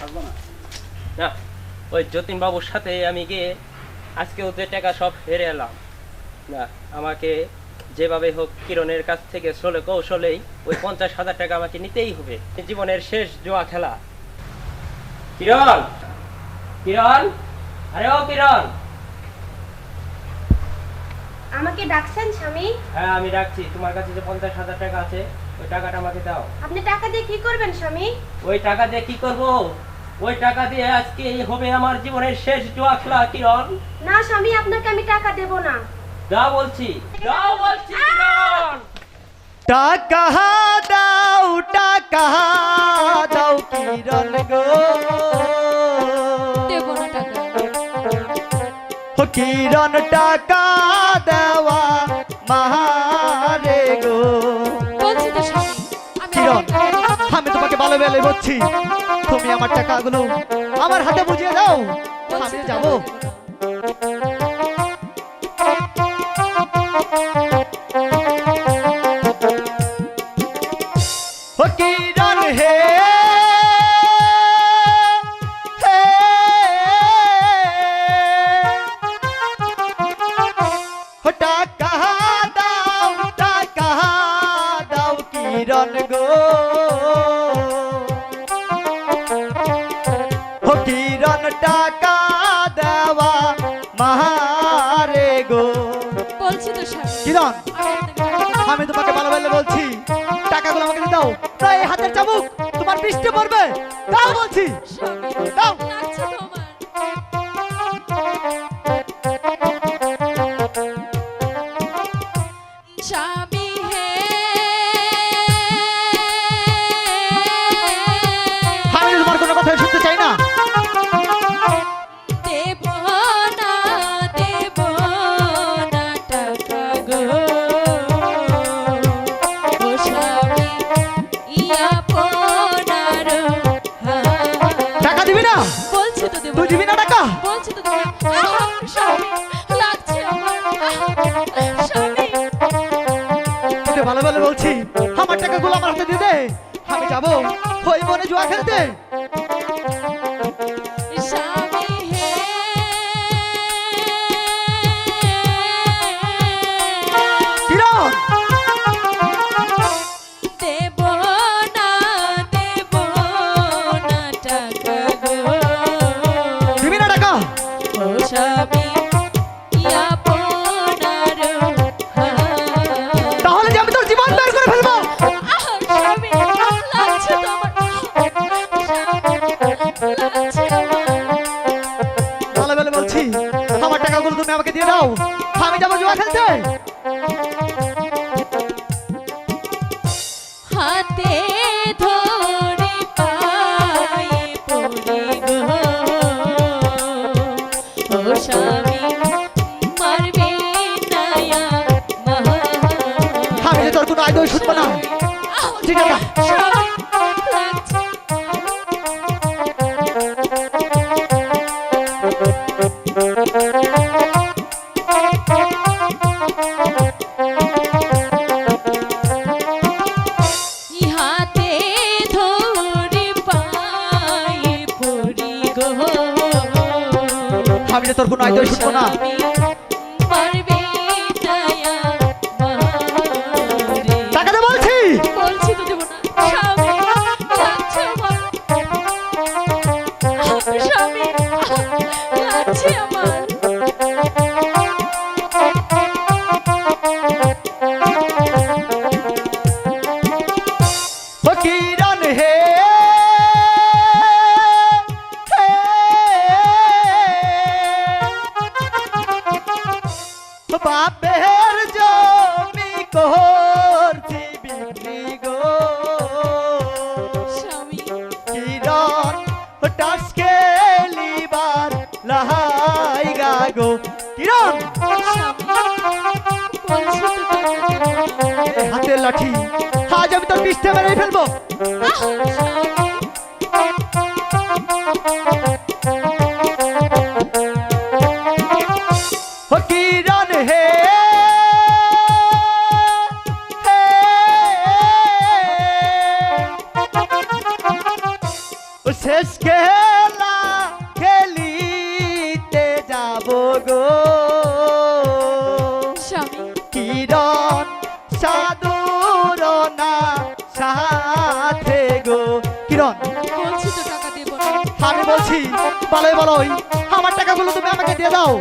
থাকব না। ওই যতীন বাবুর সাথে আমি গিয়ে আজকে ওদের টাকা সব হেরে এলাম। না আমাকে যেভাবে হোক কিরণের কাছ থেকে চলে কৌশলেই ওই পঞ্চাশ হাজার টাকা আমাকে নিতেই হবে। জীবনের শেষ জোয়া খেলা। কিরণ! কিরণ! আরে ও কিরণ! আমাকে ডাকছেন স্বামী? হ্যাঁ আমি রাখছি তোমার কাছে যে পঞ্চাশ হাজার টাকা আছে ওই টাকাটা আমাকে দাও। আপনি টাকা দিয়ে কি করবেন স্বামী? ওই টাকা দিয়ে কি করব? ওই টাকা দিয়ে আজকে হবে আমার জীবনের শেষ জোয়া খেলা কিরণ? না স্বামী আপনাকে আমি টাকা দেব না। দাও বলছি। দাও বলছি কিরণ! টাকা দাও টাকা দাও কিরণ গো। দেব না টাকা। ও কিরণ টাকা দেওয়া মারে গো। বলছি তো স্বামী আমি তোমাকে ভালো বেলে বলছি। তুমি আমার টাকাগুলো আমার হাতে বুঝিয়ে দাও। আমি যাব। কিরণ গো। কিরণ টাকা দেওয়া মারে গো। বলছি তো কিরণ আমি তোমাকে ভালো ভালো বলছি টাকাগুলো আমাকে দাও। তাই এই হাতের চাবুক তোমার পৃষ্ঠে পড়বে। দাও বলছি। দাও। বলছি তো লাগছে আমার স্বামী টাকাগুলো আমার হাতে দিয়ে দে, আমি যাব ওই বনে জুয়া খেলতে। আমার টাকাগুলো তুমি আমাকে দিয়ে দাও। আমি যাব জুয়া খেলতে। হাতে ধরে পায়ে পড়ি গো ও স্বামী মারবে নায়া আমি যে তোর কোনো আয় দোষ শুনব না। ঠিক আছে। দোষ শুনব না। গাগো কিরণ! বলছি তো টাকা দেবো না। এই হাতের লাঠি। আজ আমি তোর পৃষ্ঠে মেরে ফেলব। শেষ খেলা সাথে গো। কিরণ? টাকা আমি বলছি বলোই বলোই। আমার টাকাগুলো তুমি আমাকে দিয়ে দাও।